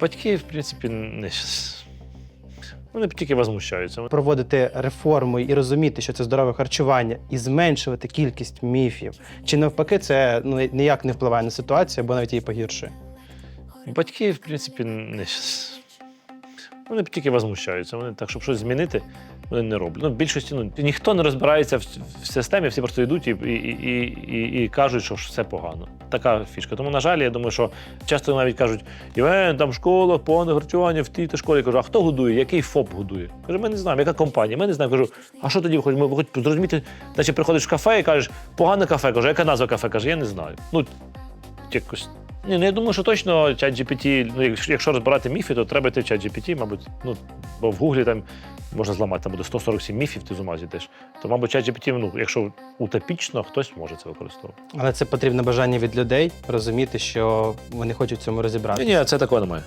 Батьки, в принципі, не вони тільки возмущаються. Проводити реформу і розуміти, що це здорове харчування, і зменшувати кількість міфів. Чи навпаки, це ну ніяк не впливає на ситуацію, або навіть її погіршує. Батьки, в принципі, не вони тільки возмущаються. Вони так, щоб щось змінити, вони не роблять. Ну, в більшості ну, ніхто не розбирається в, в системі, всі просто йдуть і, і, і, і, і кажуть, що все погано. Така фішка. Тому, на жаль, я думаю, що часто навіть кажуть: Євген, там школа, погане харчування в тій та школі. Я кажу, а хто годує? Який ФОП годує? Каже, ми не знаємо, яка компанія? Ми не знаємо. Кажу, а що тоді виходить? Ми хоч зрозуміти, наче приходиш в кафе і кажеш, погане кафе. Кажу, яка назва кафе? Каже, я не знаю. Ну, якось. Ні, ну я думаю, що точно ChatGPT, ну якщо, розбирати міфи, то треба йти в ChatGPT, мабуть, ну, бо в Гуглі там можна зламати, там буде 147 міфів, ти з ума зійдеш. То, мабуть, ChatGPT, ну, якщо утопічно, хтось може це використовувати. Але це потрібне бажання від людей розуміти, що вони хочуть в цьому розібратися. Ні, ні, це такого немає.